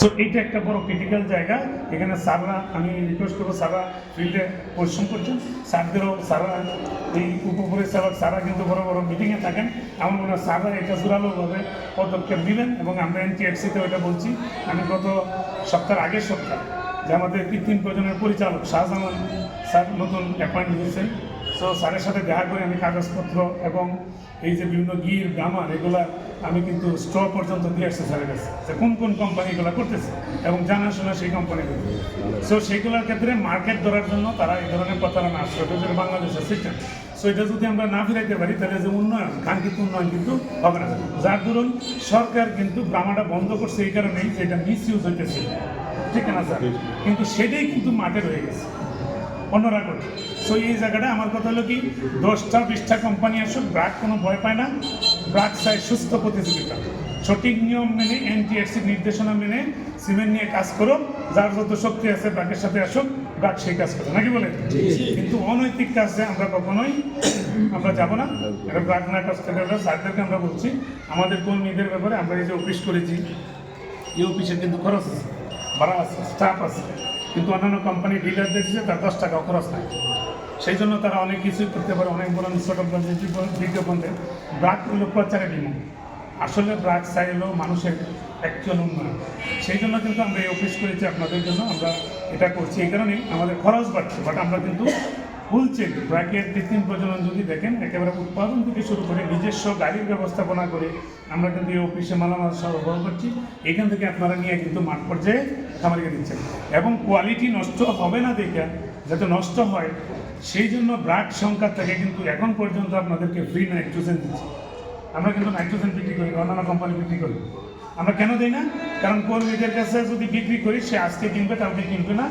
So এইটা একটা বড় ক্রিটিক্যাল জায়গা। এখানে স্যাররা, আমি রিকোয়েস্ট করব স্যাররা ফিল্ডে পরিশ্রম করছেন। স্যারদেরও স্যাররা, এই উপপরিচালক স্যাররা কিন্তু বড় বড় মিটিংয়ে থাকেন। আমার মনে হয় স্যাররা এটা জোরালোভাবে পদক্ষেপ নেবেন এবং আমরা এন এনটিএফসিতে ওটা বলছি। আমি গত সপ্তাহের আগের সপ্তাহ যে আমাদের কৃত্রিম প্রয়োজনের পরিচালক শাহজামান স্যার নতুন অ্যাপয়েন্ট হয়েছেন সো স্যারের সাথে দেখা করে আমি কাগজপত্র এবং এই যে বিভিন্ন গির গামার এগুলা আমি কিন্তু স্ট্র পর্যন্ত দিয়ে আসছি স্যারের কাছে যে কোন কোন কোম্পানি এগুলো করতেছে এবং জানাশোনা সেই কোম্পানিগুলো সো সেইগুলোর ক্ষেত্রে মার্কেট ধরার জন্য তারা এই ধরনের প্রতারণা আসছে। হচ্ছে বাংলাদেশের সিস্টেম সো এটা যদি আমরা না ফিরাইতে পারি তাহলে যে উন্নয়ন কাঙ্ক্ষিত উন্নয়ন কিন্তু হবে না। যার দরুন সরকার কিন্তু গ্রামাটা বন্ধ করছে এই কারণেই যে এটা মিস ইউজ হইতেছে। ঠিক না স্যার? কিন্তু সেটাই কিন্তু মাঠে রয়ে গেছে। অন্যরা করছে সো এই জায়গাটা আমার কথা হলো কি দশটা বিশটা কোম্পানি আসুক ব্রাক কোনো ভয় পায় না। ব্রাক চাই সুস্থ প্রতিযোগিতা। সঠিক নিয়ম মেনে এনটিএসসির নির্দেশনা মেনে সিমেন্ট নিয়ে কাজ করো যার যত শক্তি আছে ব্রাকের সাথে আসুক ব্রাক সেই কাজ করে নাকি বলে কিন্তু অনৈতিক কাজে আমরা কখনোই আমরা যাব না। এটা ব্রাক না কাজ থেকে স্যারদেরকে আমরা বলছি আমাদের কর্মীদের ব্যাপারে আমরা এই যে অফিস করেছি এই অফিসের কিন্তু খরচ আছে ভাড়া আছে স্টাফ আছে। কিন্তু অন্যান্য কোম্পানি ডিলারদের দেখছে তার দশ টাকা খরচ নাই সেই জন্য তারা অনেক কিছুই করতে পারে, অনেক বড় ছোট বিজ্ঞাপন দেয় ব্রাক হলো প্রচারের বিমুখ আসলে ব্রাক চাই হলো মানুষের অ্যাকচুয়াল উন্নয়ন। সেই জন্য কিন্তু আমরা এই অফিস করেছি আপনাদের জন্য, আমরা এটা করছি। এই কারণেই আমাদের খরচ বাড়ছে বাট আমরা কিন্তু চেক ব্র্যাকের কৃত্রিম প্রজনন যদি দেখেন, একেবারে উৎপাদন থেকে শুরু করে নিজস্ব গাড়ির ব্যবস্থাপনা করে আমরা কিন্তু এই অফিসে মালামাল সরবরাহ করছি। এখান থেকে আপনারা নিয়ে কিন্তু মাঠ পর্যায়ে খামারিকে দিচ্ছেন। এবং কোয়ালিটি নষ্ট হবে না দেখে, যাতে নষ্ট হয়, সেই জন্য ব্রাড সংখ্যা থেকে কিন্তু এখন পর্যন্ত আপনাদেরকে ফ্রি নাইট্রোজেন দিচ্ছি। আমরা কিন্তু নাইট্রোজেন বিক্রি করি, অন্যান্য কোম্পানি বিক্রি করি। আমরা কেন দিই না? কারণ কর্মীদের কাছে যদি বিক্রি করি, সে আজকে কিনবে, কালকে কিনবে না।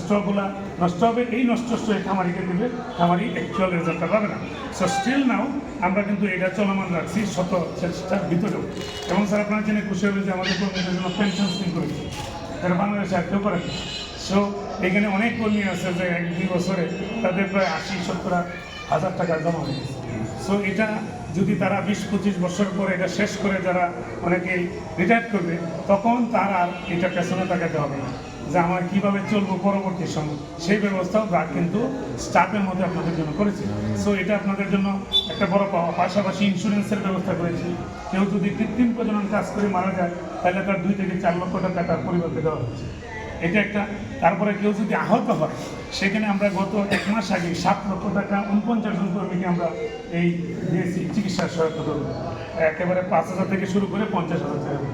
স্টকগুলা নষ্ট হবে এই নষ্ট স্টক খামারিকে দিবে খামারি অ্যাকচুয়াল রেজাল্টটা পাবে না। সো স্টিল নাও আমরা কিন্তু এটা চলমান রাখছি শত চেষ্টার ভিতরেও। এবং স্যার, আপনার জেনে খুশি হবে যে আমাদের কর্মীদের জন্য পেনশন স্কিম করেছি। এটা বাংলাদেশে আর কেউ করেন সো এখানে অনেক কর্মী আছে যে এক দুই বছরে তাদের প্রায় আশি, সত্তর হাজার টাকা জমা হয়ে গেছে। সো এটা যদি তারা বিশ, পঁচিশ বছর পরে এটা শেষ করে যারা অনেকেই রিটায়ার করবে, তখন তার আর এটা পেছনে তাকাতে হবে না। যে আমরা কীভাবে চলবো পরবর্তী সময়, সেই ব্যবস্থাও ব্রাক কিন্তু স্টাফের মধ্যে আপনাদের জন্য করেছে। সো এটা আপনাদের জন্য একটা বড় পাওয়া। পাশাপাশি ইন্স্যুরেন্সের ব্যবস্থা করেছি। কেউ যদি কৃত্রিম প্রজনন কাজ করে মারা যায়, তাহলে তার দুই থেকে চার লক্ষ টাকা তার পরিবারকে দেওয়া হচ্ছে এটা একটা। তারপরে কেউ যদি আহত হয়, সেখানে আমরা গত এক মাস আগে সাত লক্ষ টাকা উনপঞ্চাশ জন কর্মীকে আমরা এই দিয়েছি চিকিৎসার সহায়তা করব একেবারে পাঁচ হাজার থেকে শুরু করে পঞ্চাশ হাজার টাকা।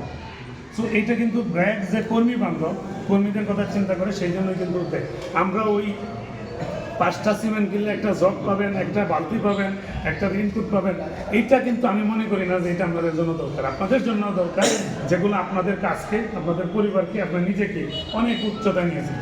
সো এইটা কিন্তু ব্র্যাক যে কর্মী বান্ধব, কর্মীদের কথা চিন্তা করে, সেই জন্যই কিন্তু দেয়। আমরা ওই পাঁচটা সিমেন্ট কিনলে একটা জব পাবেন, একটা বালতি পাবেন একটা ইনপুট পাবেন। এইটা কিন্তু আমি মনে করি না যে এটা আপনাদের জন্য দরকার। আপনাদের জন্য দরকার যেগুলো আপনাদের কাজকে, আপনাদের পরিবারকে, আপনার নিজেকে অনেক উচ্চতায় নিয়েছে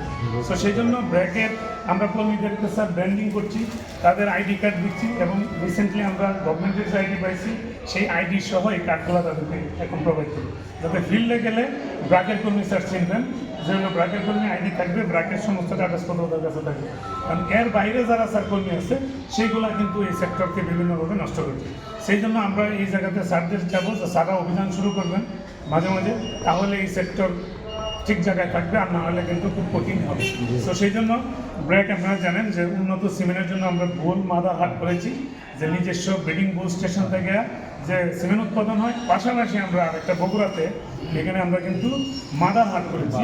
তো সেই জন্য ব্র্যাকের আমরা কর্মীদেরকে স্যার ব্র্যান্ডিং করছি, তাদের আইডি কার্ড দিচ্ছি এবং রিসেন্টলি আমরা গভর্নমেন্টের যে আইডি পাইছি, সেই আইডি সহ এই কার্ডগুলো তাদেরকে এখন প্রোভাইড করি যাতে ফিল্ডে গেলে ব্র্যাকের কর্মী স্যার চিনবেন যেন ব্র্যাকের কর্মী আইডি থাকবে ব্র্যাকের সমস্ত কাগজপত্র তাদের কাছে থাকবে। কারণ এর বাইরে যারা স্যার কর্মী আছে, সেইগুলা কিন্তু এই সেক্টরকে বিভিন্নভাবে নষ্ট করছে। সেই জন্য আমরা এই জায়গাতে স্যারদের যাব সারা অভিযান শুরু করবেন মাঝে মাঝে, তাহলে এই সেক্টর ঠিক জায়গায় থাকবে আর না হলে কিন্তু খুব কঠিন হবে। তো সেই জন্য ব্র্যাক আপনারা জানেন যে উন্নত সিমেন্টের জন্য আমরা গোল মাদা হাট করেছি, যে নিজস্ব ব্রিডিং বুল স্টেশন থেকে যে সিমেন্ট উৎপাদন হয়, পাশাপাশি আমরা আরেকটা বগুড়াতে, এখানে আমরা কিন্তু মাদার হাট করেছি,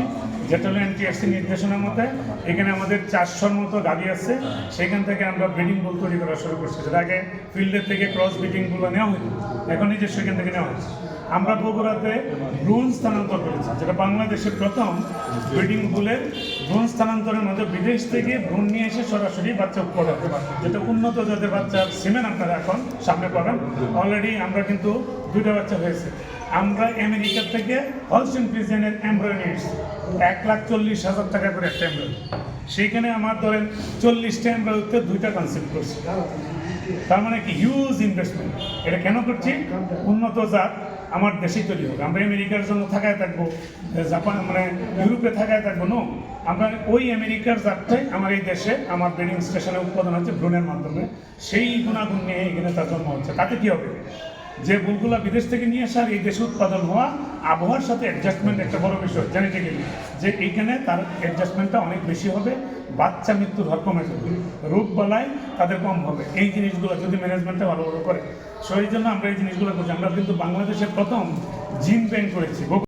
যেটা হলো এনটিএসসি নির্দেশনার মতে, এখানে আমাদের চারশোর মতো গাড়ি আছে, সেখান থেকে আমরা ব্রিডিং বুল তৈরি করা শুরু করছি। যেটা আগে ফিল্ডের থেকে ক্রস ব্রিডিংগুলো নেওয়া হতো এখন নিজস্ব সেখান থেকে নেওয়া হচ্ছে। আমরা বগুড়াতে ভ্রূণ স্থানান্তর করেছি, যেটা বাংলাদেশের প্রথম ব্রিডিং পুলে ভ্রূণ স্থানান্তরের মধ্যে বিদেশ থেকে ভ্রূণ নিয়ে এসে সরাসরি বাচ্চা পড়াতে যেটা উন্নত জাতের বাচ্চা সিমেন আপনারা এখন সামনে পাবেন। অলরেডি আমরা কিন্তু দুইটা বাচ্চা হয়েছে। আমরা আমেরিকা থেকে এমব্রয় নিয়ে এসেছি। এক লাখ চল্লিশ হাজার টাকা করে একটা সেইখানে আমার ধরেন চল্লিশটা এমব্রয়তে দুইটা কনসেপ্ট করছি। তার মানে কি হিউজ ইনভেস্টমেন্ট এটা কেন করছি? উন্নত জাত আমার দেশেই তৈরি হবে আমরা আমেরিকার জন্য থাকায় থাকব জাপান মানে ইউরোপে থাকায় থাকব, নো। আমরা ওই আমেরিকার জাতটাই আমার এই দেশে, আমার ব্রিডিং স্টেশনে উৎপাদন হচ্ছে ভ্রূণের মাধ্যমে। সেই গুণাগুণ নিয়ে এখানে তার জন্ম হচ্ছে। তাতে কী হবে? যে ভুলগুলো বিদেশ থেকে নিয়ে আসার এই দেশে উৎপাদন হওয়া আবহাওয়ার সাথে অ্যাডজাস্টমেন্ট একটা বড় বিষয়। জানি জেনেটিক্যালি যে এইখানে তার অ্যাডজাস্টমেন্টটা অনেক বেশি হবে, বাচ্চা মৃত্যুর হর কমে যাবে রোগ বালায় তাদের কম হবে। এই জিনিসগুলো যদি ম্যানেজমেন্টটা ভালো করে। সো এই জন্য আমরা এই জিনিসগুলো করছি। আমরা কিন্তু বাংলাদেশের প্রথম জিন ব্যাংক করেছি।